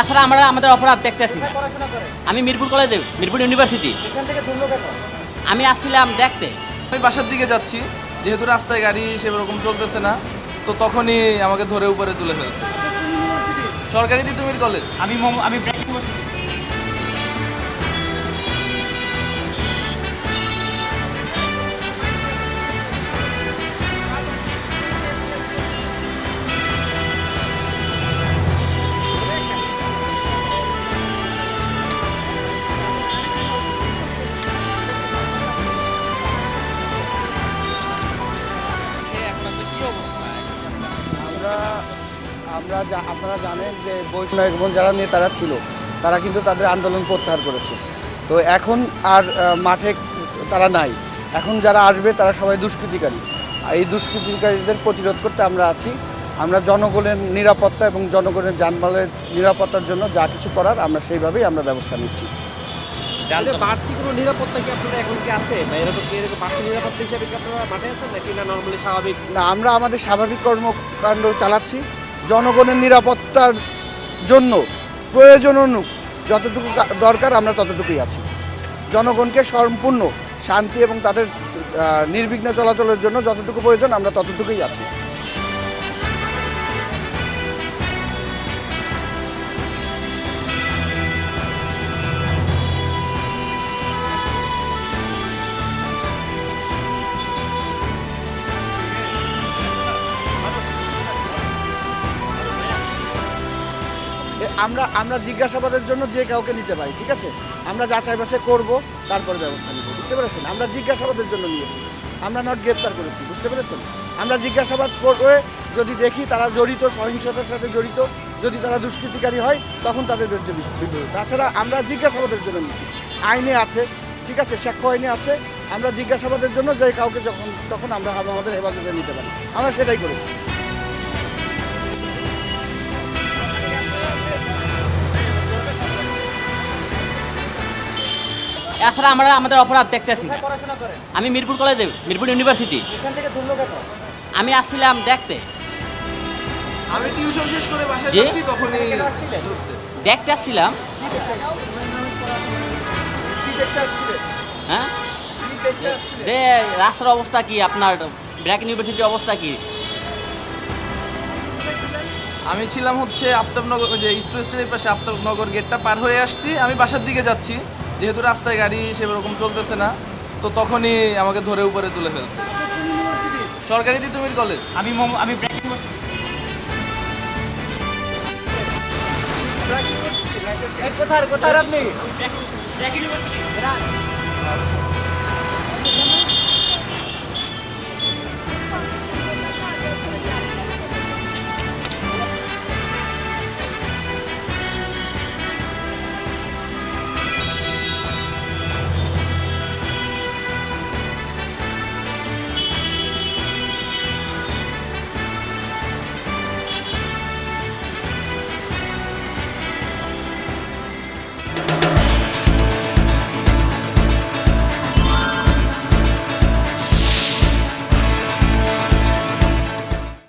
এছাড়া আমরা আমাদের অপরাধ দেখতেছি। আমি মিরপুর কলেজে মিরপুর ইউনিভার্সিটি। আমি আসছিলাম দেখতে। আমি বাসার দিকে যাচ্ছি যেহেতু রাস্তায় গাড়ি সেরকম চলতেছে না তো তখনই আমাকে ধরে উপরে তুলে ফেলছে। সরকারি তিতুমির কলেজ। আমি মোমো- আমি আমরা যা আপনারা জানেন যে বৈষ্ণব এবং যারা নেতারা ছিল তারা কিন্তু তাদের আন্দোলন প্রত্যাহার করেছে। তো এখন আর মাঠে তারা নাই। এখন যারা আসবে তারা সবাই দুষ্কৃতিকারী। এই দুষ্কৃতিকারীদের প্রতিরোধ করতে আমরা আছি। আমরা জনগণের নিরাপত্তা এবং জনগণের যানবাহনের নিরাপত্তার জন্য যা কিছু করার আমরা সেইভাবেই আমরা ব্যবস্থা নিচ্ছি। বাড়তি কোনো নিরাপত্তা কি আপনারা এখন কি আছে? বা এরকম কি এরকম বাড়তি নিরাপত্তা হিসাবে কি আপনারা মাঠে আছেন নাকি না নর্মালি স্বাভাবিক? না আমরা আমাদের স্বাভাবিক কর্মকাণ্ড চালাচ্ছি। জনগণের নিরাপত্তার জন্য প্রয়োজন অনুক যতটুকু দরকার, আমরা ততটুকুই আছি। জনগণকে সম্পূর্ণ শান্তি এবং তাদের নির্বিঘ্ন চলাচলের জন্য যতটুকু প্রয়োজন, আমরা ততটুকুই আছি। আমরা আমরা জিজ্ঞাসাবাদের জন্য যে কাউকে নিতে পারি, ঠিক আছে? আমরা যাচাই বাছাই করব, তারপরে ব্যবস্থা নিব, বুঝতে পেরেছেন? আমরা জিজ্ঞাসাবাদের জন্য নিয়েছি, আমরা নট গ্রেপ্তার করেছি, বুঝতে পেরেছেন? আমরা জিজ্ঞাসাবাদ করে যদি দেখি তারা জড়িত, সহিংসতার সাথে জড়িত, যদি তারা দুষ্কৃতিকারী হয়, তখন তাদের বিরুদ্ধে বিদ্রোহ। তাছাড়া আমরা জিজ্ঞাসাবাদের জন্য নিয়েছি, আইনে আছে, ঠিক আছে? সাক্ষ্য আইনে আছে, আমরা জিজ্ঞাসাবাদের জন্য যে কাউকে যখন, তখন আমরা আমাদের হেফাজতে নিতে পারি। আমরা সেটাই করেছি। এছাড়া আমরা আমাদের অপরাধ দেখতেছি না। আমি মিরপুর কলেজে মিরপুর ইউনিভার্সিটি আমি আসছিলাম দেখতে। আমি টিউশন শেষ করে বাসায় যাচ্ছি তখনই এখানে আসছিলেন? ধরছে। দেখতে আসছিলাম। হ্যাঁ? যে রাস্তার অবস্থা কি? আপনার ব্র্যাক ইউনিভার্সিটির অবস্থা কি? আমি ছিলাম হচ্ছে আফতাবনগর ওই যে ইস্টু স্টেটের পাশে আফতাবনগর গেটটা পার হয়ে আসছি। আমি বাসার দিকে যাচ্ছি। যেহেতু রাস্তায় গাড়ি সেরকম চলতেছে না তো তখনই আমাকে ধরে উপরে তুলে ফেলছে। সরকারি তিতুমির কলেজ আমি আমি কোথায় কোথায় আপনি? ব্র্যাক ইউনিভার্সিটি